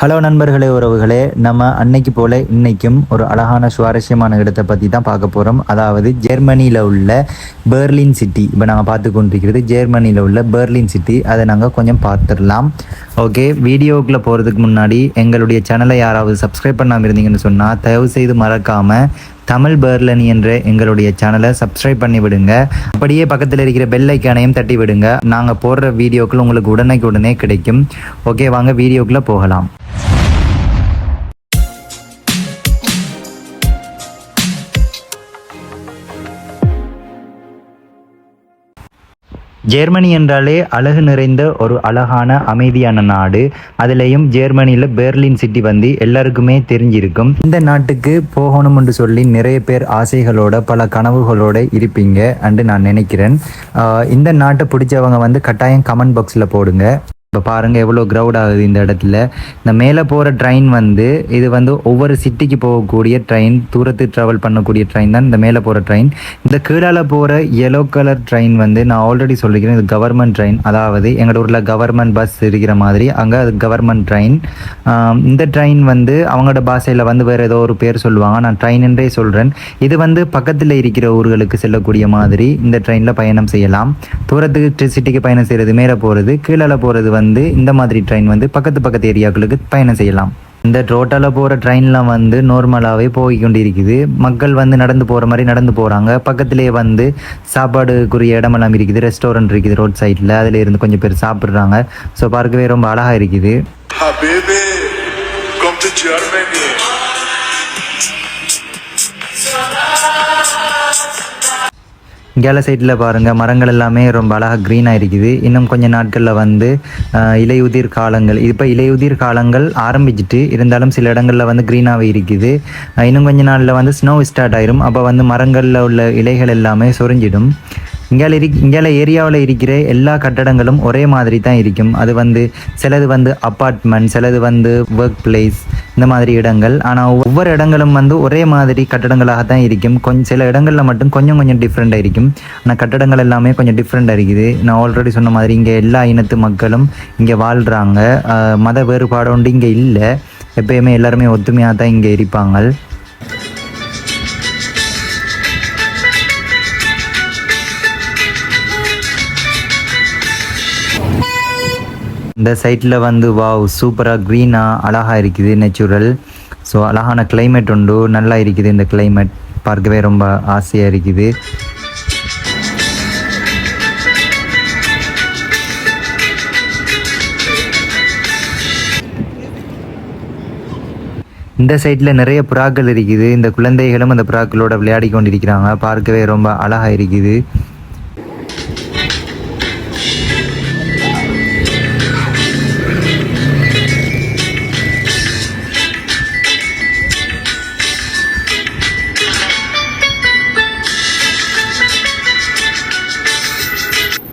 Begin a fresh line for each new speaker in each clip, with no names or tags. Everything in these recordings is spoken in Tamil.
ஹலோ நண்பர்களே உறவுகளே. நம்ம அன்னைக்கு போல இன்னைக்கும் ஒரு அழகான சுவாரஸ்யமான இடத்தை பற்றி தான் பார்க்க போகிறோம் அதாவது ஜெர்மனியில் உள்ள பெர்லின் சிட்டி. இப்போ நாங்கள் பார்த்து கொண்டிருக்கிறது ஜெர்மனியில் உள்ள பெர்லின் சிட்டி. அதை நாங்கள் கொஞ்சம் பார்த்துடலாம். ஓகே வீடியோக்குள்ளே போகிறதுக்கு முன்னாடி எங்களுடைய சேனலை யாராவது சப்ஸ்கிரைப் பண்ணாமல் இருந்தீங்கன்னு சொன்னால் தயவு செய்து மறக்காமல் தமிழ் பெர்லனி என்ற எங்களுடைய சேனலை சப்ஸ்கிரைப் பண்ணி விடுங்க அப்படியே பக்கத்தில் இருக்கிற பெல் ஐக்கானையும் தட்டி விடுங்க நாங்கள் போடுற வீடியோக்கள் உங்களுக்கு உடனேக்கு உடனே கிடைக்கும். ஓகே வாங்க வீடியோக்குள்ளே போகலாம். ஜெர்மனி என்றாலே அழகு நிறைந்த ஒரு அழகான அமைதியான நாடு. அதுலேயும் ஜெர்மனியில் பெர்லின் சிட்டி வந்து எல்லாருக்குமே தெரிஞ்சிருக்கும். இந்த நாட்டுக்கு போகணும் என்று சொல்லி நிறைய பேர் ஆசைகளோட பல கனவுகளோட இருப்பீங்க. அண்டு நான் நினைக்கிறேன். இந்த நாட்டை பிடிச்சவங்க வந்து கட்டாயம் கமெண்ட் பாக்ஸில் போடுங்க. இப்போ பாருங்கள் எவ்வளோ க்ரௌட் ஆகுது இந்த இடத்துல. இந்த மேலே போகிற ட்ரெயின் வந்து இது வந்து ஒவ்வொரு சிட்டிக்கு போகக்கூடிய ட்ரெயின் தூரத்து ட்ராவல் பண்ணக்கூடிய ட்ரெயின் தான் இந்த மேலே போகிற ட்ரெயின் இந்த கீழால போகிற எல்லோ கலர் ட்ரெயின் வந்து நான் ஆல்ரெடி சொல்லிக்கிறேன் இது கவர்மெண்ட் ட்ரெயின் அதாவது எங்களோட ஊரில் கவர்மெண்ட் பஸ் இருக்கிற மாதிரி அங்கே அது கவர்மெண்ட் ட்ரெயின் இந்த ட்ரெயின் வந்து அவங்களோட பாஷையில் வந்து வேறு ஏதோ ஒரு பேர் சொல்லுவாங்க. நான் ட்ரெயின் என்றே சொல்கிறேன் இது வந்து பக்கத்தில் இருக்கிற ஊர்களுக்கு செல்லக்கூடிய மாதிரி இந்த ட்ரெயினில் பயணம் செய்யலாம். தூரத்துக்கு சிட்டிக்கு பயணம் செய்கிறது மேலே போகிறது கீழே போகிறது வந்து வந்து இந்த மாதிரி ட்ரெயின் வந்து பக்கத்து பக்கத்து ஏரியாக்களுக்கு பயணம் செய்யலாம். இந்த ரோட்டால் போகிற ட்ரெயின்லாம் வந்து நார்மலாகவே போய் கொண்டிருக்குது மக்கள் வந்து நடந்து போகிற மாதிரி நடந்து போகிறாங்க பக்கத்துலேயே வந்து சாப்பாடுக்குரிய இடமெல்லாம் இருக்குது. ரெஸ்டாரண்ட் இருக்குது ரோட் சைடில் அதில் இருந்து கொஞ்சம் பேர் சாப்பிட்றாங்க. ஸோ பார்க்கவே ரொம்ப அழகாக இருக்குது. கேல சைடில் பாருங்கள் மரங்கள் எல்லாமே ரொம்ப அழகாக க்ரீனாக இருக்குது இன்னும் கொஞ்ச நாட்களில் வந்து இலையுதிர் காலங்கள். இப்போ இலையுதிர் காலங்கள் ஆரம்பிச்சிட்டு இருந்தாலும் சில இடங்களில் வந்து க்ரீனாகவே இருக்குது. இன்னும் கொஞ்ச நாளில் வந்து ஸ்னோ ஸ்டார்ட் ஆயிரும். அப்போ வந்து மரங்களில் உள்ள இலைகள் எல்லாமே சொரிஞ்சிடும். இங்கால இரு இங்கால ஏரியாவில் இருக்கிற எல்லா கட்டடங்களும் ஒரே மாதிரி தான் இருக்கும். அது வந்து சிலது வந்து அப்பார்ட்மெண்ட் சிலது வந்து ஒர்க் பிளேஸ் இந்த மாதிரி இடங்கள். ஆனால் ஒவ்வொரு இடங்களும் வந்து ஒரே மாதிரி கட்டடங்களாக தான் இருக்கும். கொஞ்சம் சில இடங்களில் மட்டும் கொஞ்சம் கொஞ்சம் டிஃப்ரெண்ட்டாக இருக்கும். ஆனால் கட்டடங்கள் எல்லாமே கொஞ்சம் டிஃப்ரெண்ட்டாக இருக்குது. நான் ஆல்ரெடி சொன்ன மாதிரி இங்கே எல்லா இனத்து மக்களும் இங்கே வாழ்கிறாங்க மத வேறுபாடு ஒன்று இங்கே இல்லை. எப்பயுமே எல்லாருமே ஒத்துமையாக தான் இங்கே இருப்பாங்க. இந்த சைட்டில் வந்து வாவ் சூப்பராக க்ரீனாக அழகாக இருக்குது நேச்சுரல் ஸோ அழகான கிளைமேட் உண்டு. நல்லா இருக்குது இந்த கிளைமேட் பார்க்கவே ரொம்ப ஆசையாக இருக்குது. இந்த சைடில் நிறைய புறாக்கள் இருக்குது. இந்த குழந்தைகளும் அந்த புறாக்களோட விளையாடி கொண்டிருக்கிறாங்க. பார்க்கவே ரொம்ப அழகாக இருக்குது.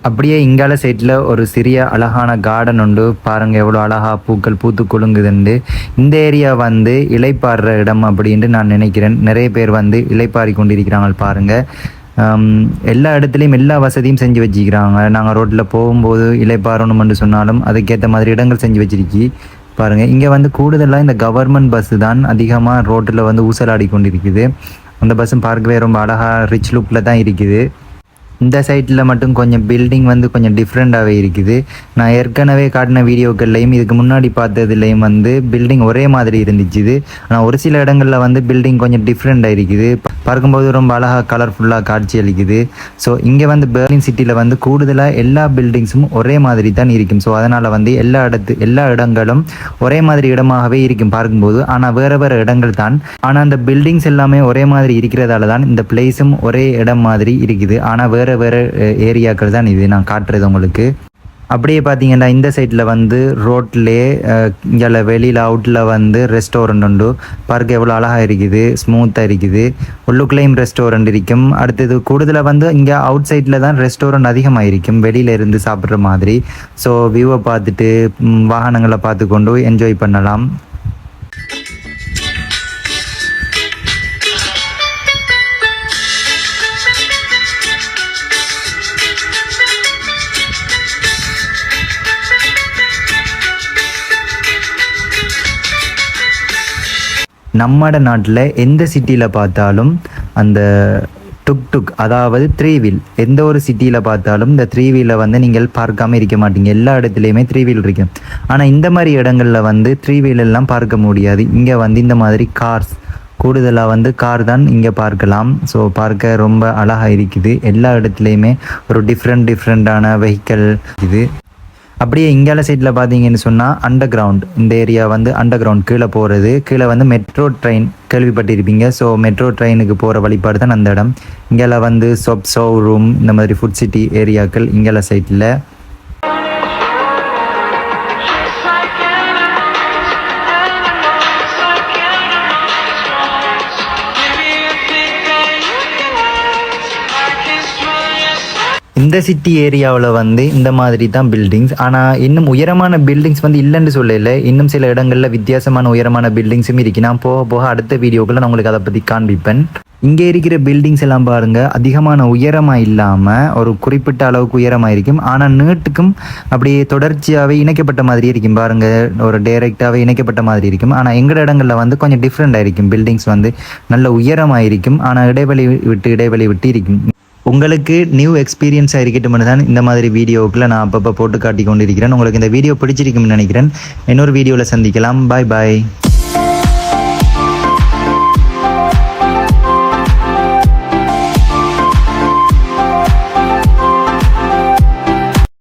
அப்படியே இங்கால சைட்டில் ஒரு சிறிய அழகான கார்டன் உண்டு. பாருங்க எவ்வளோ அழகா பூக்கள் பூத்து குலுங்குதுண்டு. இந்த ஏரியா வந்து இலைப்பாடுற இடம் அப்படின்ட்டு நான் நினைக்கிறேன். நிறைய பேர் வந்து இலைப்பாரி கொண்டிருக்கிறாங்க பாருங்க. எல்லா இடத்துலையும் எல்லா வசதியும் செஞ்சு வச்சுக்கிறாங்க நாங்கள் ரோட்டில் போகும்போது இலைப்பாறணும்னு சொன்னாலும் அதுக்கேற்ற மாதிரி இடங்கள் செஞ்சு வச்சிருக்கி. பாருங்க இங்கே வந்து கூடுதலாக இந்த கவர்மெண்ட் பஸ் தான் அதிகமாக ரோட்டில் வந்து ஊசலாடி கொண்டிருக்குது. அந்த பஸ்ஸும் பார்க்கவே ரொம்ப அழகாக ரிச் லுக்கில் தான் இருக்குது. இந்த சைட்டில் மட்டும் கொஞ்சம் பில்டிங் வந்து கொஞ்சம் டிஃப்ரெண்ட்டாகவே இருக்குது. நான் ஏற்கனவே காட்டின வீடியோக்கள்லையும் இதுக்கு முன்னாடி பார்த்ததுலேயும் வந்து பில்டிங் ஒரே மாதிரி இருந்துச்சு ஆனால் ஒரு சில இடங்களில் வந்து பில்டிங் கொஞ்சம் டிஃப்ரெண்ட்டாக இருக்குது. பார்க்கும்போது ரொம்ப அழகாக கலர்ஃபுல்லாக காட்சி அளிக்குது. ஸோ இங்கே வந்து பெர்லின் சிட்டியில் வந்து கூடுதலாக எல்லா பில்டிங்ஸும் ஒரே மாதிரி தான் இருக்கும். ஸோ அதனால் வந்து எல்லா இடத்து எல்லா இடங்களும் ஒரே மாதிரி இடமாகவே இருக்கும் பார்க்கும்போது. ஆனால் வேறு வேறு இடங்கள் தான். ஆனால் அந்த பில்டிங்ஸ் எல்லாமே ஒரே மாதிரி இருக்கிறதால தான் இந்த பிளேஸும் ஒரே இடம் மாதிரி இருக்குது. ஆனால் வேறு வேறு ஏரியாக்கள் தான் இது நான் காட்டுறது உங்களுக்கு. அப்படியே பார்த்தீங்கன்னா இந்த சைடில் வந்து ரோட்லே இங்கே வெளியில் அவுட்டில் வந்து ரெஸ்டாரண்ட் உண்டு. பார்க்க எவ்வளோ அழகாக இருக்குது ஸ்மூத்தாக இருக்குது. உள்ளுக்குள்ளேயும் ரெஸ்டாரண்ட் இருக்கும். அடுத்தது கூடுதலாக வந்து இங்கே அவுட் சைடில் தான் ரெஸ்டாரண்ட் அதிகமாக இருக்கும் வெளியில இருந்து சாப்பிட்ற மாதிரி. ஸோ வியூவை பார்த்துட்டு வாகனங்களை பார்த்து கொண்டு என்ஜாய் பண்ணலாம். நம்மட நாட்டில் எந்த சிட்டியில் பார்த்தாலும் அந்த டுக் டுக் அதாவது த்ரீ வீல் எந்த ஒரு சிட்டியில் பார்த்தாலும் இந்த த்ரீ வீலை வந்து நீங்கள் பார்க்காம இருக்க மாட்டீங்க. எல்லா இடத்துலையுமே த்ரீ வீல் இருக்கும் ஆனால் இந்த மாதிரி இடங்களில் வந்து த்ரீ வீலெல்லாம் பார்க்க முடியாது. இங்கே வந்து இந்த மாதிரி கார்ஸ் கூடுதலாக வந்து கார் தான் இங்கே பார்க்கலாம். ஸோ பார்க்க ரொம்ப அழகாக இருக்குது. எல்லா இடத்துலையுமே ஒரு டிஃப்ரெண்ட் டிஃப்ரெண்ட்டான வெஹிக்கல் இது. அப்படியே இங்கால சைடில் பார்த்தீங்கன்னு சொன்னால் அண்டர் கிரவுண்ட் இந்த ஏரியா வந்து அண்டர் கிரவுண்ட் கீழே போகிறது கீழே வந்து மெட்ரோ ட்ரெயின் கேள்விப்பட்டிருப்பீங்க. ஸோ மெட்ரோ ட்ரெயினுக்கு போகிற வழிபாடு தான் அந்த இடம். இங்கால வந்து சொப் ஷோரூம் இந்த மாதிரி ஃபுட் சிட்டி ஏரியாக்கள் இங்கால சைட்டில் இந்த சிட்டி ஏரியாவில் வந்து இந்த மாதிரி தான் பில்டிங்ஸ் ஆனால் இன்னும் உயரமான பில்டிங்ஸ் வந்து இல்லைன்னு சொல்லல. இன்னும் சில இடங்களில் வித்தியாசமான உயரமான பில்டிங்ஸும் இருக்கு. நான் போக போக அடுத்த வீடியோக்குள்ள நான் உங்களுக்கு அதை பற்றி காண்பிப்பேன். இங்கே இருக்கிற பில்டிங்ஸ் எல்லாம் பாருங்கள் அதிகமான உயரமாக இல்லாமல் ஒரு குறிப்பிட்ட அளவுக்கு உயரமாக இருக்கும். ஆனால் நீட்டுக்கும் அப்படியே தொடர்ச்சியாகவே இணைக்கப்பட்ட மாதிரி இருக்கும். பாருங்கள் ஒரு டைரெக்டாகவே இணைக்கப்பட்ட மாதிரி இருக்கும். ஆனால் எங்கள் இடங்களில் வந்து கொஞ்சம் டிஃப்ரெண்ட் இருக்கும். பில்டிங்ஸ் வந்து நல்ல உயரமாக இருக்கும். ஆனால் இடைவெளி விட்டு இடைவெளி விட்டு இருக்கும். உங்களுக்கு நியூ எக்ஸ்பீரியன்ஸாக இருக்கட்டும்னு தான் இந்த மாதிரி வீடியோவுக்குள்ள நான் அப்பப்போ போட்டு காட்டி இருக்கிறேன் உங்களுக்கு இந்த வீடியோ பிடிச்சிருக்கும்னு நினைக்கிறேன். இன்னொரு வீடியோவில் சந்திக்கலாம். பாய் பாய்